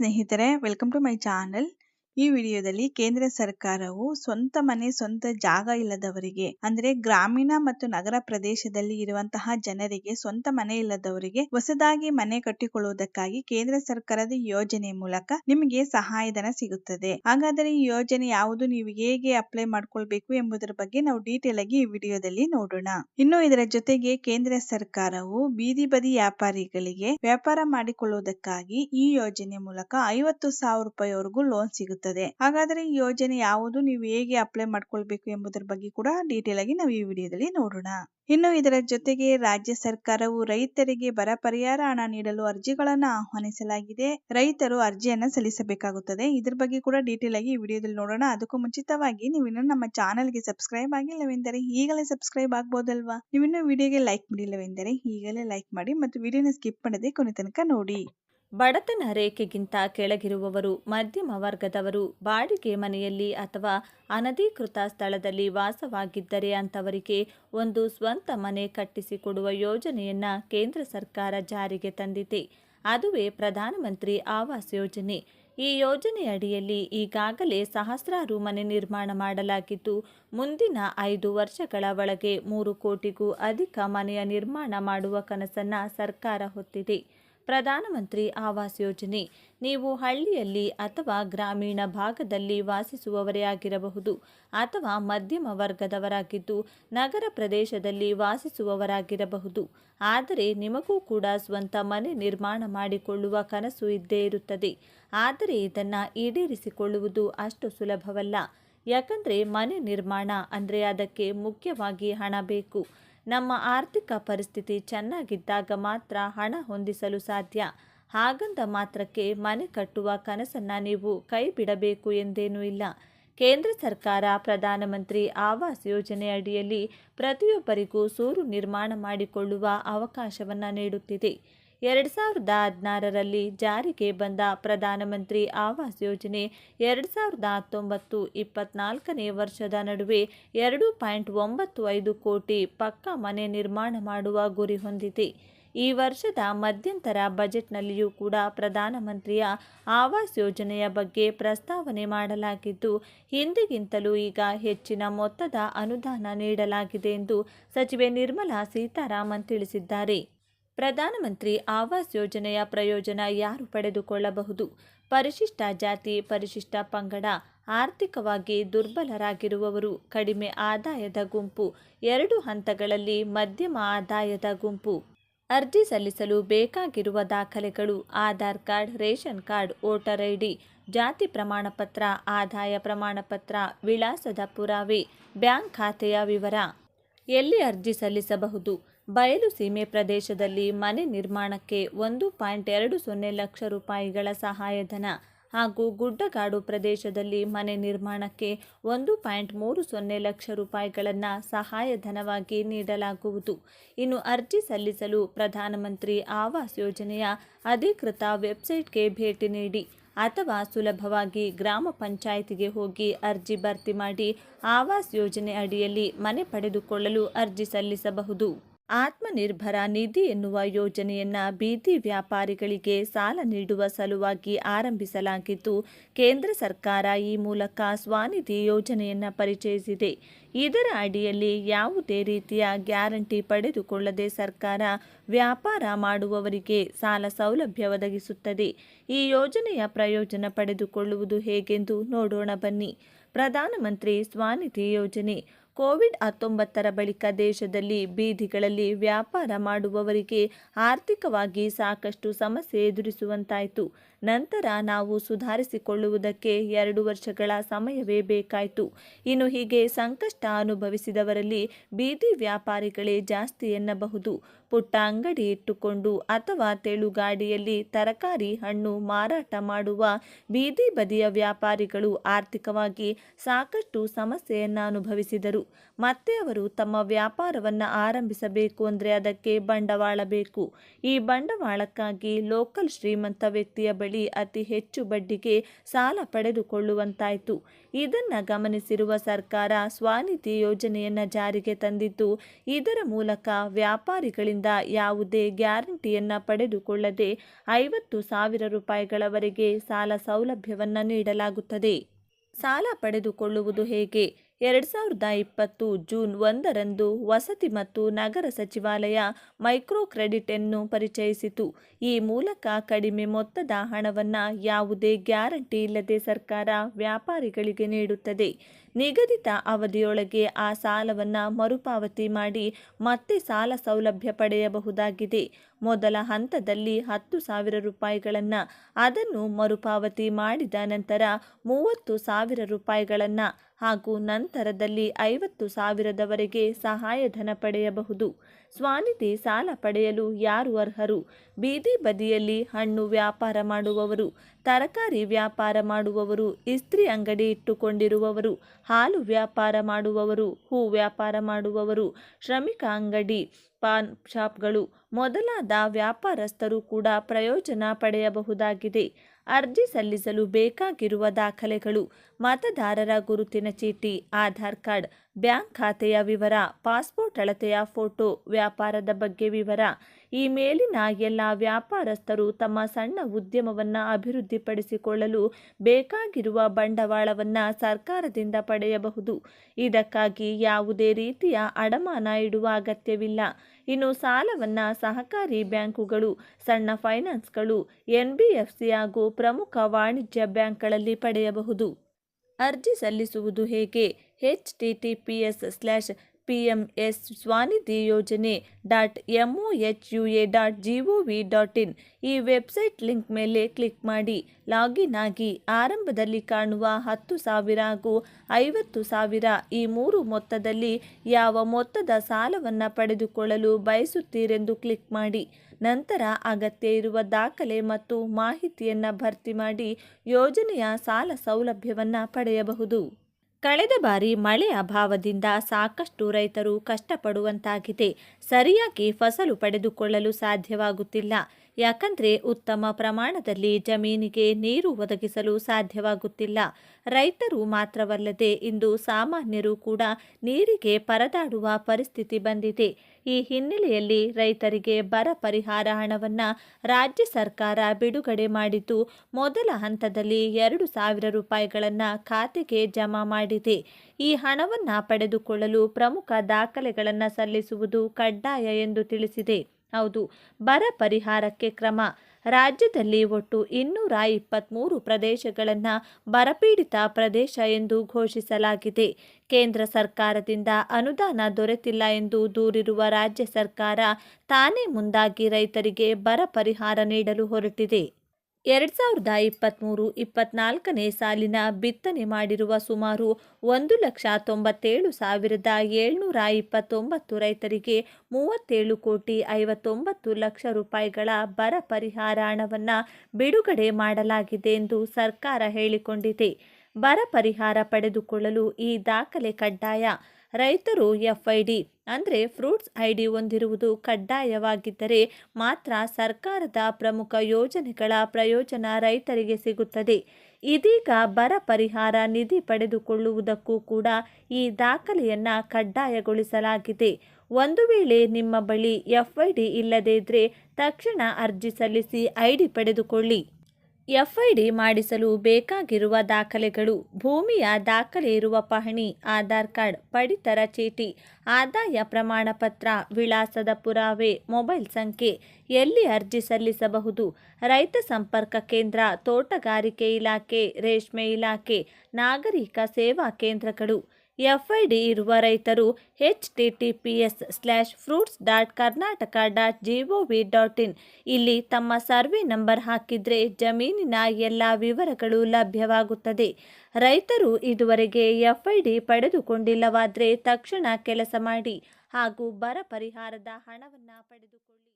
नहितरे welcome to my channel ಈ ವಿಡಿಯೋದಲ್ಲಿ ಕೇಂದ್ರ ಸರ್ಕಾರವು ಸ್ವಂತ ಮನೆ, ಸ್ವಂತ ಜಾಗ ಇಲ್ಲದವರಿಗೆ, ಅಂದ್ರೆ ಗ್ರಾಮೀಣ ಮತ್ತು ನಗರ ಪ್ರದೇಶದಲ್ಲಿ ಇರುವಂತಹ ಜನರಿಗೆ ಸ್ವಂತ ಮನೆ ಇಲ್ಲದವರಿಗೆ ಹೊಸದಾಗಿ ಮನೆ ಕಟ್ಟಿಕೊಳ್ಳುವುದಕ್ಕಾಗಿ ಕೇಂದ್ರ ಸರ್ಕಾರದ ಯೋಜನೆ ಮೂಲಕ ನಿಮಗೆ ಸಹಾಯಧನ ಸಿಗುತ್ತದೆ. ಹಾಗಾದರೆ ಈ ಯೋಜನೆ ಯಾವುದು, ನೀವು ಹೇಗೆ ಅಪ್ಲೈ ಮಾಡ್ಕೊಳ್ಬೇಕು ಎಂಬುದರ ಬಗ್ಗೆ ನಾವು ಡೀಟೇಲ್ ಆಗಿ ಈ ವಿಡಿಯೋದಲ್ಲಿ ನೋಡೋಣ. ಇನ್ನು ಇದರ ಜೊತೆಗೆ ಕೇಂದ್ರ ಸರ್ಕಾರವು ಬೀದಿ ಬದಿ ವ್ಯಾಪಾರಿಗಳಿಗೆ ವ್ಯಾಪಾರ ಮಾಡಿಕೊಳ್ಳುವುದಕ್ಕಾಗಿ ಈ ಯೋಜನೆ ಮೂಲಕ ಐವತ್ತು ಸಾವಿರ ರೂಪಾಯಿವರೆಗೂ ಲೋನ್ ಸಿಗುತ್ತದೆ ಹಾಗಾದ್ರೆ ಈ ಯೋಜನೆ ಯಾವುದು? ನೀವು ಹೇಗೆ ಅಪ್ಲೈ ಮಾಡ್ಕೊಳ್ಬೇಕು ಎಂಬುದರ ಬಗ್ಗೆ ಕೂಡ ಡೀಟೇಲ್ ಆಗಿ ನಾವು ಈ ವಿಡಿಯೋದಲ್ಲಿ ನೋಡೋಣ. ಇನ್ನು ಇದರ ಜೊತೆಗೆ ರಾಜ್ಯ ಸರ್ಕಾರವು ರೈತರಿಗೆ ಬರ ಪರಿಹಾರ ಹಣ ನೀಡಲು ಅರ್ಜಿಗಳನ್ನು ಆಹ್ವಾನಿಸಲಾಗಿದೆ. ರೈತರು ಅರ್ಜಿಯನ್ನ ಸಲ್ಲಿಸಬೇಕಾಗುತ್ತದೆ. ಇದ್ರ ಬಗ್ಗೆ ಕೂಡ ಡೀಟೇಲ್ ಆಗಿ ಈ ವಿಡಿಯೋದಲ್ಲಿ ನೋಡೋಣ. ಅದಕ್ಕೂ ಮುಂಚಿತವಾಗಿ ನೀವು ಇನ್ನೂ ನಮ್ಮ ಚಾನಲ್ಗೆ ಸಬ್ಸ್ಕ್ರೈಬ್ ಆಗಿಲ್ಲವೆಂದರೆ ಈಗಲೇ ಸಬ್ಸ್ಕ್ರೈಬ್ ಆಗ್ಬೋದಲ್ವಾ? ನೀವಿನ್ನೂ ವಿಡಿಯೋಗೆ ಲೈಕ್ ಮಾಡಿಲ್ಲವೆಂದರೆ ಈಗಲೇ ಲೈಕ್ ಮಾಡಿ ಮತ್ತು ವಿಡಿಯೋನ ಸ್ಕಿಪ್ ಮಾಡದೆ ಕೊನೆ ತನಕ ನೋಡಿ. ಬಡತನ ರೇಖೆಗಿಂತ ಕೆಳಗಿರುವವರು, ಮಧ್ಯಮ ವರ್ಗದವರು, ಬಾಡಿಗೆ ಮನೆಯಲ್ಲಿ ಅಥವಾ ಅನಧಿಕೃತ ಸ್ಥಳದಲ್ಲಿ ವಾಸವಾಗಿದ್ದರೆ ಅಂತವರಿಗೆ ಒಂದು ಸ್ವಂತ ಮನೆ ಕಟ್ಟಿಸಿಕೊಡುವ ಯೋಜನೆಯನ್ನು ಕೇಂದ್ರ ಸರ್ಕಾರ ಜಾರಿಗೆ ತಂದಿದೆ. ಅದುವೇ ಪ್ರಧಾನಮಂತ್ರಿ ಆವಾಸ್ ಯೋಜನೆ. ಈ ಯೋಜನೆಯಡಿಯಲ್ಲಿ ಈಗಾಗಲೇ ಸಹಸ್ರಾರು ಮನೆ ನಿರ್ಮಾಣ ಮಾಡಲಾಗಿದ್ದು, ಮುಂದಿನ ಐದು ವರ್ಷಗಳ ಒಳಗೆ ಮೂರು ಕೋಟಿಗೂ ಅಧಿಕ ಮನೆಯ ನಿರ್ಮಾಣ ಮಾಡುವ ಕನಸನ್ನು ಸರ್ಕಾರ ಹೊತ್ತಿದೆ. ಪ್ರಧಾನಮಂತ್ರಿ ಆವಾಸ್ ಯೋಜನೆ. ನೀವು ಹಳ್ಳಿಯಲ್ಲಿ ಅಥವಾ ಗ್ರಾಮೀಣ ಭಾಗದಲ್ಲಿ ವಾಸಿಸುವವರೇ ಆಗಿರಬಹುದು ಅಥವಾ ಮಧ್ಯಮ ವರ್ಗದವರಾಗಿದ್ದು ನಗರ ಪ್ರದೇಶದಲ್ಲಿ ವಾಸಿಸುವವರಾಗಿರಬಹುದು. ಆದರೆ ನಿಮಗೂ ಕೂಡ ಸ್ವಂತ ಮನೆ ನಿರ್ಮಾಣ ಮಾಡಿಕೊಳ್ಳುವ ಕನಸು ಇದ್ದೇ ಇರುತ್ತದೆ. ಆದರೆ ಇದನ್ನು ಈಡೇರಿಸಿಕೊಳ್ಳುವುದು ಅಷ್ಟು ಸುಲಭವಲ್ಲ. ಯಾಕಂದರೆ ಮನೆ ನಿರ್ಮಾಣ ಅಂದರೆ ಅದಕ್ಕೆ ಮುಖ್ಯವಾಗಿ ಹಣ ಬೇಕು. ನಮ್ಮ ಆರ್ಥಿಕ ಪರಿಸ್ಥಿತಿ ಚೆನ್ನಾಗಿದ್ದಾಗ ಮಾತ್ರ ಹಣ ಹೊಂದಿಸಲು ಸಾಧ್ಯ. ಹಾಗಂದ ಮಾತ್ರಕ್ಕೆ ಮನೆ ಕಟ್ಟುವ ಕನಸನ್ನು ನೀವು ಕೈ ಬಿಡಬೇಕು ಎಂದೇನೂ ಇಲ್ಲ. ಕೇಂದ್ರ ಸರ್ಕಾರ, ಪ್ರಧಾನಮಂತ್ರಿ ಆವಾಸ್ ಯೋಜನೆ ಅಡಿಯಲ್ಲಿ ಪ್ರತಿಯೊಬ್ಬರಿಗೂ ಸೂರು ನಿರ್ಮಾಣ ಮಾಡಿಕೊಳ್ಳುವ ಅವಕಾಶವನ್ನು ನೀಡುತ್ತಿದೆ. ಎರಡು ಸಾವಿರದ ಹದಿನಾರರಲ್ಲಿ ಜಾರಿಗೆ ಬಂದ ಪ್ರಧಾನಮಂತ್ರಿ ಆವಾಸ್ ಯೋಜನೆ ಎರಡು ಸಾವಿರದ ಹತ್ತೊಂಬತ್ತು ಇಪ್ಪತ್ನಾಲ್ಕನೇ ವರ್ಷದ ನಡುವೆ ಎರಡು ಪಾಯಿಂಟ್ ಒಂಬತ್ತು ಐದು ಕೋಟಿ ಪಕ್ಕಾ ಮನೆ ನಿರ್ಮಾಣ ಮಾಡುವ ಗುರಿ ಹೊಂದಿದೆ. ಈ ವರ್ಷದ ಮಧ್ಯಂತರ ಬಜೆಟ್ನಲ್ಲಿಯೂ ಕೂಡ ಪ್ರಧಾನಮಂತ್ರಿಯ ಆವಾಸ್ ಯೋಜನೆಯ ಬಗ್ಗೆ ಪ್ರಸ್ತಾವನೆ ಮಾಡಲಾಗಿದ್ದು, ಹಿಂದಿಗಿಂತಲೂ ಈಗ ಹೆಚ್ಚಿನ ಮೊತ್ತದ ಅನುದಾನ ನೀಡಲಾಗಿದೆ ಎಂದು ಸಚಿವೆ ನಿರ್ಮಲಾ ಸೀತಾರಾಮನ್ ತಿಳಿಸಿದ್ದಾರೆ. ಪ್ರಧಾನಮಂತ್ರಿ ಆವಾಸ್ ಯೋಜನೆಯ ಪ್ರಯೋಜನ ಯಾರು ಪಡೆದುಕೊಳ್ಳಬಹುದು? ಪರಿಶಿಷ್ಟ ಜಾತಿ, ಪರಿಶಿಷ್ಟ ಪಂಗಡ, ಆರ್ಥಿಕವಾಗಿ ದುರ್ಬಲರಾಗಿರುವವರು, ಕಡಿಮೆ ಆದಾಯದ ಗುಂಪು, ಎರಡು ಹಂತಗಳಲ್ಲಿ ಮಧ್ಯಮ ಆದಾಯದ ಗುಂಪು. ಅರ್ಜಿ ಸಲ್ಲಿಸಲು ಬೇಕಾಗಿರುವ ದಾಖಲೆಗಳು, Aadhaar card, ration card, voter ID, ಜಾತಿ ಪ್ರಮಾಣಪತ್ರ, ಆದಾಯ ಪ್ರಮಾಣಪತ್ರ, ವಿಳಾಸದ ಪುರಾವೆ, ಬ್ಯಾಂಕ್ ಖಾತೆಯ ವಿವರ. ಎಲ್ಲಿ ಅರ್ಜಿ ಸಲ್ಲಿಸಬಹುದು? ಬಯಲು ಸೀಮೆ ಪ್ರದೇಶದಲ್ಲಿ ಮನೆ ನಿರ್ಮಾಣಕ್ಕೆ ಒಂದು ಪಾಯಿಂಟ್ ಎರಡು ಸೊನ್ನೆ ಲಕ್ಷ ರೂಪಾಯಿಗಳ ಸಹಾಯಧನ ಹಾಗೂ ಗುಡ್ಡಗಾಡು ಪ್ರದೇಶದಲ್ಲಿ ಮನೆ ನಿರ್ಮಾಣಕ್ಕೆ ಒಂದು ಪಾಯಿಂಟ್ ಮೂರು ಸೊನ್ನೆ ಲಕ್ಷ ರೂಪಾಯಿಗಳನ್ನು ಸಹಾಯಧನವಾಗಿ ನೀಡಲಾಗುವುದು. ಇನ್ನು ಅರ್ಜಿ ಸಲ್ಲಿಸಲು ಪ್ರಧಾನಮಂತ್ರಿ ಆವಾಸ್ ಯೋಜನೆಯ ಅಧಿಕೃತ ವೆಬ್ಸೈಟ್ಗೆ ಭೇಟಿ ನೀಡಿ. ಅಥವಾ ಸುಲಭವಾಗಿ ಗ್ರಾಮ ಪಂಚಾಯಿತಿಗೆ ಹೋಗಿ ಅರ್ಜಿ ಭರ್ತಿ ಮಾಡಿ ಆವಾಸ್ ಯೋಜನೆ ಅಡಿಯಲ್ಲಿ ಮನೆ ಪಡೆದುಕೊಳ್ಳಲು ಅರ್ಜಿ ಸಲ್ಲಿಸಬಹುದು. ಆತ್ಮನಿರ್ಭರ ನಿಧಿ ಎನ್ನುವ ಯೋಜನೆಯನ್ನ ಬೀದಿ ವ್ಯಾಪಾರಿಗಳಿಗೆ ಸಾಲ ನೀಡುವ ಸಲುವಾಗಿ ಆರಂಭಿಸಲಾಗಿದ್ದು, ಕೇಂದ್ರ ಸರ್ಕಾರ ಈ ಮೂಲಕ ಸ್ವಾನಿಧಿ ಯೋಜನೆಯನ್ನು ಪರಿಚಯಿಸಿದೆ. ಇದರ ಅಡಿಯಲ್ಲಿ ಯಾವುದೇ ರೀತಿಯ ಗ್ಯಾರಂಟಿ ಪಡೆದುಕೊಳ್ಳದೆ ಸರ್ಕಾರ ವ್ಯಾಪಾರ ಮಾಡುವವರಿಗೆ ಸಾಲ ಸೌಲಭ್ಯ ಒದಗಿಸುತ್ತದೆ. ಈ ಯೋಜನೆಯ ಪ್ರಯೋಜನ ಪಡೆದುಕೊಳ್ಳುವುದು ಹೇಗೆಂದು ನೋಡೋಣ ಬನ್ನಿ. ಪ್ರಧಾನಮಂತ್ರಿ ಸ್ವಾನಿಧಿ ಯೋಜನೆ ಕೋವಿಡ್ ಹತ್ತೊಂಬತ್ತರ ಬಳಿಕ ದೇಶದಲ್ಲಿ ಬೀದಿಗಳಲ್ಲಿ ವ್ಯಾಪಾರ ಮಾಡುವವರಿಗೆ ಆರ್ಥಿಕವಾಗಿ ಸಾಕಷ್ಟು ಸಮಸ್ಯೆ ಎದುರಿಸುವಂತಾಯಿತು. ನಂತರ ನಾವು ಸುಧಾರಿಸಿಕೊಳ್ಳುವುದಕ್ಕೆ ಎರಡು ವರ್ಷಗಳ ಸಮಯವೇ ಬೇಕಾಯಿತು. ಇನ್ನು ಹೀಗೆ ಸಂಕಷ್ಟ ಅನುಭವಿಸಿದವರಲ್ಲಿ ಬೀದಿ ವ್ಯಾಪಾರಿಗಳೇ ಜಾಸ್ತಿ ಎನ್ನಬಹುದು. ಪುಟ್ಟ ಅಂಗಡಿ ಇಟ್ಟುಕೊಂಡು ಅಥವಾ ತೆಳುಗಾಡಿಯಲ್ಲಿ ತರಕಾರಿ ಹಣ್ಣು ಮಾರಾಟ ಮಾಡುವ ಬೀದಿ ಬದಿಯ ವ್ಯಾಪಾರಿಗಳು ಆರ್ಥಿಕವಾಗಿ ಸಾಕಷ್ಟು ಸಮಸ್ಯೆಯನ್ನು ಅನುಭವಿಸಿದರು. ಮತ್ತೆ ಅವರು ತಮ್ಮ ವ್ಯಾಪಾರವನ್ನು ಆರಂಭಿಸಬೇಕು ಅಂದರೆ ಅದಕ್ಕೆ ಬಂಡವಾಳ ಬೇಕು. ಈ ಬಂಡವಾಳಕ್ಕಾಗಿ ಲೋಕಲ್ ಶ್ರೀಮಂತ ವ್ಯಕ್ತಿಯ ಬಳಿ ಅತಿ ಹೆಚ್ಚು ಬಡ್ಡಿಗೆ ಸಾಲ ಪಡೆದುಕೊಳ್ಳುವಂತಾಯಿತು. ಇದನ್ನು ಗಮನಿಸಿರುವ ಸರ್ಕಾರ ಸ್ವಾನಿಧಿ ಯೋಜನೆಯನ್ನು ಜಾರಿಗೆ ತಂದಿದ್ದು, ಇದರ ಮೂಲಕ ವ್ಯಾಪಾರಿಗಳಿಂದ ಯಾವುದೇ ಗ್ಯಾರಂಟಿಯನ್ನು ಪಡೆದುಕೊಳ್ಳದೆ ಐವತ್ತು ಸಾವಿರ ರೂಪಾಯಿಗಳವರೆಗೆ ಸಾಲ ಸೌಲಭ್ಯವನ್ನು ನೀಡಲಾಗುತ್ತದೆ. ಸಾಲ ಪಡೆದುಕೊಳ್ಳುವುದು ಹೇಗೆ? ಎರಡು ಸಾವಿರದ ಇಪ್ಪತ್ತು ಜೂನ್ ಒಂದರಂದು ವಸತಿ ಮತ್ತು ನಗರ ಸಚಿವಾಲಯ ಮೈಕ್ರೋ ಕ್ರೆಡಿಟ್ ಅನ್ನು ಪರಿಚಯಿಸಿತು. ಈ ಮೂಲಕ ಕಡಿಮೆ ಮೊತ್ತದ ಹಣವನ್ನು ಯಾವುದೇ ಗ್ಯಾರಂಟಿ ಇಲ್ಲದೆ ಸರ್ಕಾರ ವ್ಯಾಪಾರಿಗಳಿಗೆ ನೀಡುತ್ತದೆ. ನಿಗದಿತ ಅವಧಿಯೊಳಗೆ ಆ ಸಾಲವನ್ನು ಮರುಪಾವತಿ ಮಾಡಿ ಮತ್ತೆ ಸಾಲ ಸೌಲಭ್ಯ ಪಡೆಯಬಹುದಾಗಿದೆ. ಮೊದಲ ಹಂತದಲ್ಲಿ ಹತ್ತು ಸಾವಿರ ರೂಪಾಯಿಗಳನ್ನು ಅದನ್ನು ಮರುಪಾವತಿ ಮಾಡಿದ ನಂತರ ಮೂವತ್ತು ಸಾವಿರ ರೂಪಾಯಿಗಳನ್ನು ಹಾಗೂ ನಂತರದಲ್ಲಿ ಐವತ್ತು ಸಾವಿರದವರೆಗೆ ಸಹಾಯಧನ ಪಡೆಯಬಹುದು. ಸ್ವಾನಿಧಿ ಸಾಲ ಪಡೆಯಲು ಯಾರು ಅರ್ಹರು? ಬೀದಿ ಬದಿಯಲ್ಲಿ ಹಣ್ಣು ವ್ಯಾಪಾರ ಮಾಡುವವರು, ತರಕಾರಿ ವ್ಯಾಪಾರ ಮಾಡುವವರು, ಇಸ್ತ್ರಿ ಅಂಗಡಿ ಇಟ್ಟುಕೊಂಡಿರುವವರು, ಹಾಲು ವ್ಯಾಪಾರ ಮಾಡುವವರು, ಹೂ ವ್ಯಾಪಾರ ಮಾಡುವವರು, ಶ್ರಮಿಕ ಅಂಗಡಿ, ಪಾನ್ ಶಾಪ್ಗಳು, ಮೊದಲಾದ ವ್ಯಾಪಾರಸ್ಥರು ಕೂಡ ಪ್ರಯೋಜನ ಪಡೆಯಬಹುದಾಗಿದೆ. ಅರ್ಜಿ ಸಲ್ಲಿಸಲು ಬೇಕಾಗಿರುವ ದಾಖಲೆಗಳು, ಮತದಾರರ ಗುರುತಿನ ಚೀಟಿ, ಆಧಾರ್ ಕಾರ್ಡ್, ಬ್ಯಾಂಕ್ ಖಾತೆಯ ವಿವರ, ಪಾಸ್ಪೋರ್ಟ್ ಅಳತೆಯ ಫೋಟೋ, ವ್ಯಾಪಾರದ ಬಗ್ಗೆ ವಿವರ ಈ ಮೇಲಿನ ಎಲ್ಲ ವ್ಯಾಪಾರಸ್ಥರು ತಮ್ಮ ಸಣ್ಣ ಉದ್ಯಮವನ್ನು ಅಭಿವೃದ್ಧಿಪಡಿಸಿಕೊಳ್ಳಲು ಬೇಕಾಗಿರುವ ಬಂಡವಾಳವನ್ನು ಸರ್ಕಾರದಿಂದ ಪಡೆಯಬಹುದು. ಇದಕ್ಕಾಗಿ ಯಾವುದೇ ರೀತಿಯ ಅಡಮಾನ ಇಡುವ ಅಗತ್ಯವಿಲ್ಲ. ಇನ್ನು ಸಾಲವನ್ನು ಸಹಕಾರಿ ಬ್ಯಾಂಕುಗಳು, ಸಣ್ಣ ಫೈನಾನ್ಸ್ಗಳು, ಎನ್ ಬಿ ಎಫ್ ಹಾಗೂ ಪ್ರಮುಖ ವಾಣಿಜ್ಯ ಬ್ಯಾಂಕ್ಗಳಲ್ಲಿ ಪಡೆಯಬಹುದು. ಅರ್ಜಿ ಸಲ್ಲಿಸುವುದು ಹೇಗೆ? H T T P S slash P M S Svanidhi ಯೋಜನೆ dot M O H U A dot G O V dot in ಈ ವೆಬ್ಸೈಟ್ ಲಿಂಕ್ ಮೇಲೆ ಕ್ಲಿಕ್ ಮಾಡಿ. ಲಾಗಿನ್ ಆಗಿ ಆರಂಭದಲ್ಲಿ ಕಾಣುವ ಹತ್ತು ಸಾವಿರ ಹಾಗೂ ಐವತ್ತು ಸಾವಿರ ಈ ಮೂರು ಮೊತ್ತದಲ್ಲಿ ಯಾವ ಮೊತ್ತದ ಸಾಲವನ್ನು ಪಡೆದುಕೊಳ್ಳಲು ಬಯಸುತ್ತೀರೆಂದು ಕ್ಲಿಕ್ ಮಾಡಿ. ನಂತರ ಅಗತ್ಯ ಇರುವ ದಾಖಲೆ ಮತ್ತು ಮಾಹಿತಿಯನ್ನು ಭರ್ತಿ ಮಾಡಿ ಯೋಜನೆಯ ಸಾಲ ಸೌಲಭ್ಯವನ್ನು ಪಡೆಯಬಹುದು. ಕಳೆದ ಬಾರಿ ಮಳೆ ಅಭಾವದಿಂದ ಸಾಕಷ್ಟು ರೈತರು ಕಷ್ಟಪಡುವಂತಾಗಿದೆ. ಸರಿಯಾಗಿ ಫಸಲು ಪಡೆದುಕೊಳ್ಳಲು ಸಾಧ್ಯವಾಗುತ್ತಿಲ್ಲ. ಯಾಕಂದರೆ ಉತ್ತಮ ಪ್ರಮಾಣದಲ್ಲಿ ಜಮೀನಿಗೆ ನೀರು ಒದಗಿಸಲು ಸಾಧ್ಯವಾಗುತ್ತಿಲ್ಲ. ರೈತರು ಮಾತ್ರವಲ್ಲದೆ ಇಂದು ಸಾಮಾನ್ಯರು ಕೂಡ ನೀರಿಗೆ ಪರದಾಡುವ ಪರಿಸ್ಥಿತಿ ಬಂದಿದೆ. ಈ ಹಿನ್ನೆಲೆಯಲ್ಲಿ ರೈತರಿಗೆ ಬರ ಪರಿಹಾರ ಹಣವನ್ನು ರಾಜ್ಯ ಸರ್ಕಾರ ಬಿಡುಗಡೆ ಮಾಡಿದ್ದು, ಮೊದಲ ಹಂತದಲ್ಲಿ ಎರಡು ಸಾವಿರ ರೂಪಾಯಿಗಳನ್ನು ಖಾತೆಗೆ ಜಮಾ ಮಾಡಿದೆ. ಈ ಹಣವನ್ನು ಪಡೆದುಕೊಳ್ಳಲು ಪ್ರಮುಖ ದಾಖಲೆಗಳನ್ನು ಸಲ್ಲಿಸುವುದು ಕಡ್ಡಾಯ ಎಂದು ತಿಳಿಸಿದೆ. ಹೌದು. ಬರ ಪರಿಹಾರಕ್ಕೆ ಕ್ರಮ. ರಾಜ್ಯದಲ್ಲಿ ಒಟ್ಟು ಇನ್ನೂರ ಇಪ್ಪತ್ತ್ಮೂರು ಪ್ರದೇಶಗಳನ್ನು ಬರಪೀಡಿತ ಪ್ರದೇಶ ಎಂದು ಘೋಷಿಸಲಾಗಿದೆ. ಕೇಂದ್ರ ಸರ್ಕಾರದಿಂದ ಅನುದಾನ ದೊರೆತಿಲ್ಲ ಎಂದು ದೂರಿರುವ ರಾಜ್ಯ ಸರ್ಕಾರ ತಾನೇ ಮುಂದಾಗಿ ರೈತರಿಗೆ ಬರ ಪರಿಹಾರ ನೀಡಲು ಹೊರಟಿದೆ. ಎರಡು ಸಾವಿರದ ಇಪ್ಪತ್ತ್ಮೂರು ಇಪ್ಪತ್ನಾಲ್ಕನೇ ಸಾಲಿನ ಬಿತ್ತನೆ ಮಾಡಿರುವ ಸುಮಾರು ಒಂದು ಲಕ್ಷ ತೊಂಬತ್ತೇಳು ಸಾವಿರದ ಏಳ್ನೂರ ಇಪ್ಪತ್ತೊಂಬತ್ತು ರೈತರಿಗೆ ಮೂವತ್ತೇಳು ಕೋಟಿ ಐವತ್ತೊಂಬತ್ತು ಲಕ್ಷ ರೂಪಾಯಿಗಳ ಬರ ಪರಿಹಾರ ಹಣವನ್ನು ಬಿಡುಗಡೆ ಮಾಡಲಾಗಿದೆ ಎಂದು ಸರ್ಕಾರ ಹೇಳಿಕೊಂಡಿದೆ. ಬರ ಪರಿಹಾರ ಪಡೆದುಕೊಳ್ಳಲು ಈ ದಾಖಲೆ ಕಡ್ಡಾಯ. ರೈತರು ಎಫ್ಐಡಿ ಅಂದರೆ ಫ್ರೂಟ್ಸ್ ಐ ಡಿ ಹೊಂದಿರುವುದು ಕಡ್ಡಾಯವಾಗಿದ್ದರೆ ಮಾತ್ರ ಸರ್ಕಾರದ ಪ್ರಮುಖ ಯೋಜನೆಗಳ ಪ್ರಯೋಜನ ರೈತರಿಗೆ ಸಿಗುತ್ತದೆ. ಇದೀಗ ಬರ ಪರಿಹಾರ ನಿಧಿ ಪಡೆದುಕೊಳ್ಳುವುದಕ್ಕೂ ಕೂಡ ಈ ದಾಖಲೆಯನ್ನು ಕಡ್ಡಾಯಗೊಳಿಸಲಾಗಿದೆ. ಒಂದು ವೇಳೆ ನಿಮ್ಮ ಬಳಿ ಎಫ್ಐಡಿ ಇಲ್ಲದೇ ಇದ್ದರೆ ತಕ್ಷಣ ಅರ್ಜಿ ಸಲ್ಲಿಸಿ ಐ ಡಿ ಪಡೆದುಕೊಳ್ಳಿ. ಎಫ್ಐಡಿ ಮಾಡಿಸಲು ಬೇಕಾಗಿರುವ ದಾಖಲೆಗಳು, ಭೂಮಿಯ ದಾಖಲೆ ಇರುವ ಪಹಣಿ, ಆಧಾರ್ ಕಾರ್ಡ್, ಪಡಿತರ ಚೀಟಿ, ಆದಾಯ ಪ್ರಮಾಣ ಪತ್ರ ವಿಳಾಸದ ಪುರಾವೆ, ಮೊಬೈಲ್ ಸಂಖ್ಯೆ ಎಲ್ಲಿ ಅರ್ಜಿ ಸಲ್ಲಿಸಬಹುದು, ರೈತ ಸಂಪರ್ಕ ಕೇಂದ್ರ, ತೋಟಗಾರಿಕೆ ಇಲಾಖೆ, ರೇಷ್ಮೆ ಇಲಾಖೆ, ನಾಗರಿಕ ಸೇವಾ ಕೇಂದ್ರಗಳು ಎಫ್ಐಡಿ ಇರುವ ರೈತರು H T T P S slash fruits dot Karnataka dot G O V dot in. ಇಲ್ಲಿ ತಮ್ಮ ಸರ್ವೆ ನಂಬರ್ ಹಾಕಿದರೆ ಜಮೀನಿನ ಎಲ್ಲ ವಿವರಗಳು ಲಭ್ಯವಾಗುತ್ತದೆ. ರೈತರು ಇದುವರೆಗೆ ಎಫ್ಐಡಿ ಪಡೆದುಕೊಂಡಿಲ್ಲವಾದರೆ ತಕ್ಷಣ ಕೆಲಸ ಮಾಡಿ ಹಾಗೂ ಬರ ಪರಿಹಾರದ ಹಣವನ್ನು ಪಡೆದುಕೊಳ್ಳಿ.